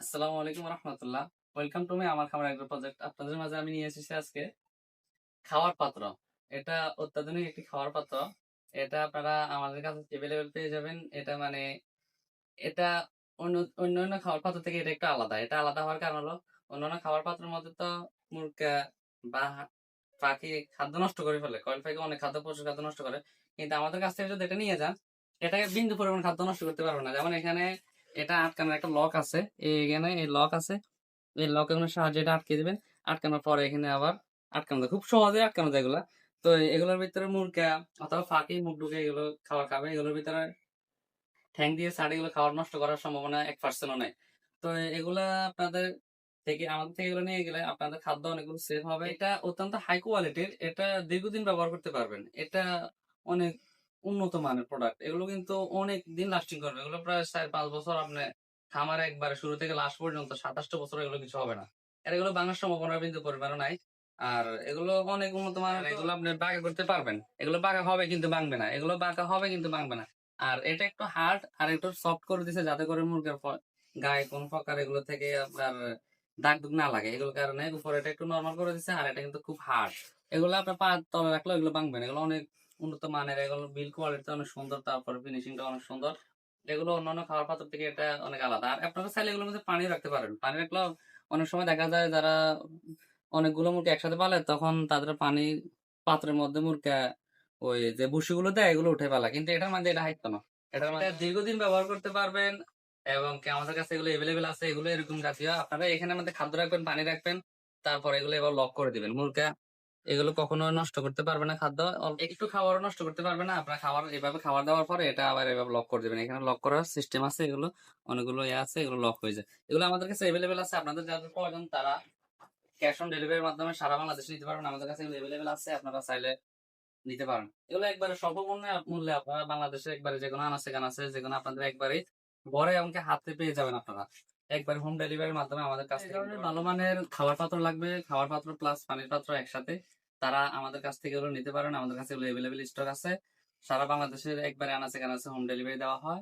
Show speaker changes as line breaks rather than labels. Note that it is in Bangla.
আসসালামু আলাইকুম রহমতুল্লাহ। ওয়েলকাম টু মি আমার খাবার এগ্রো প্রজেক্ট আপনাদের মাঝে আমি নিয়ে এসেছি আজকে খাওয়ার পাত্র। এটা অত্যাধুনিক একটি খাওয়ার পাত্র। এটা আপনারা আমাদের কাছে অ্যাভেলেবেল পেয়ে যাবেন। এটা মানে এটা অন্য, অন্যান্য খাওয়ার পাত্র থেকে এটা একটু আলাদা। এটা আলাদা হওয়ার কারণ হলো অন্যান্য খাওয়ার পাত্রের মধ্যে তো মুরগা বা পাখি খাদ্য নষ্ট করে ফেলে। কয়েল পাখি অনেক খাদ্য, পশু খাদ্য নষ্ট করে। কিন্তু আমাদের কাছ থেকে যদি এটা নিয়ে যান, এটাকে বিন্দু পরিমাণ খাদ্য নষ্ট করতে পারবে না। যেমন এখানে এটা আটকানোর একটা লক আছে। এখানে এই লক আছে। এই লক লকের সাহায্যে এটা আটকে দিবেন। আটকানোর পরে এখানে আবার আটকানো খুব সহজে আটকানো যায় এগুলা। তো এগুলোর ভিতরে মুরগা অথবা ফাঁকি মুখ ঢুকে এগুলো খাবার খাবে। এগুলোর ভিতরে ঠ্যাং দিয়ে সাড়ে এগুলো খাবার নষ্ট করার সম্ভাবনা এক পার্সেন্টও নেই। তো এগুলা আপনাদের থেকে, আমাদের থেকে এগুলো নিয়ে গেলে আপনাদের খাদ্য অনেকগুলো সেভ হবে। এটা অত্যন্ত হাই কোয়ালিটির এটা দীর্ঘদিন ব্যবহার করতে পারবেন। এটা অনেক উন্নত মানের প্রোডাক্ট এগুলো কিন্তু অনেক দিন লাস্টিং করবে। এগুলো প্রায় চার পাঁচ বছর আপনি খামার একবারে শুরু থেকে লাস্ট পর্যন্ত সাতাশটা বছর এগুলো কিছু হবে না। আর এগুলো বাংলার সম্ভাবনা কিন্তু পরিমাণও নাই। আর এগুলো অনেক উন্নত মানের এগুলো আপনি বাঁকা করতে পারবেন। এগুলো বাঁকা হবে কিন্তু ভাঙবে না। এগুলো বাঁকা হবে কিন্তু ভাঙবে না। আর এটা একটু হার্ড আর একটু সফট করে দিছে যাতে করে মুরগির গায়ে কোন প্রকার এগুলো থেকে আপনার দাগ দুগ না লাগে। এগুলোর কারণে উপরে এটা একটু নর্মাল করে দিছে আর এটা কিন্তু খুব হার্ড এগুলো আপনার পা তলে রাখলে এগুলো ভাঙবে না। এগুলো অনেক উন্নত মানের, এগুলো বিল কোয়ালিটি অনেক সুন্দর, তারপরে ফিনিশিংটা অনেক সুন্দর। এগুলো অন্যান্য খাবার পাত্র থেকে এটা অনেক আলাদা। আর আপনারা চাইলে এগুলোর মধ্যে পানি রাখতে পারেন। পানি রাখলেও অনেক সময় দেখা যায় যারা অনেকগুলো মুরগি একসাথে পালে, তখন তাদের পানি পাত্রের মধ্যে মুরগা ওই যে ভুসিগুলো দেয়, এগুলো উঠে ফেলা কিন্তু এটার মধ্যে এটা হাইতো না। এটার মধ্যে দীর্ঘদিন ব্যবহার করতে পারবেন এবং কি আমাদের কাছে এগুলো এভেলেবেল আছে, এগুলো এরকম জাতীয়। আপনারা এখানে মধ্যে খাদ্য রাখবেন, পানি রাখবেন, তারপর এগুলো এবার লক করে দিবেন। মুরগা এগুলো কখনো নষ্ট করতে পারবে না খাদ্য। একটু খাবারও নষ্ট করতে পারবে না। আপনার খাবার এভাবে খাবার দেওয়ার পরে এটা আবার এভাবে লক করে দেবেন। এখানে লক করার সিস্টেম আছে এগুলো। অনেকগুলো ইয়ে আছে এগুলো লক হয়ে যায়। এগুলো আমাদের কাছে এভেলেবেল আছে। আপনাদের যাদের প্রয়োজন তারা ক্যাশ অন ডেলিভারির মাধ্যমে সারা বাংলাদেশে নিতে পারবেন। আমাদের কাছে এভেলেবেল আছে। আপনারা চাইলে নিতে পারেন। এগুলো একবারে স্বল্প মূল্যে মূল্যে আপনারা বাংলাদেশে একবারে যে কোনো আনাচে কানাচে যে কোনো আপনাদের একবারে ঘরে এমনকি হাতে পেয়ে যাবেন আপনারা। একবারে হোম ডেলিভারির মাধ্যমে আমাদের কাছ থেকে ভালো মানের খাবার পাত্র লাগবে। খাবার পাত্র প্লাস পানির পাত্র একসাথে। তারা আমাদের কাছ থেকে নিতে পারেন আমাদের কাছে স্টক আছে। সারা বাংলাদেশের একবারে আনাচে কানাচে হোম ডেলিভারি দেওয়া হয়।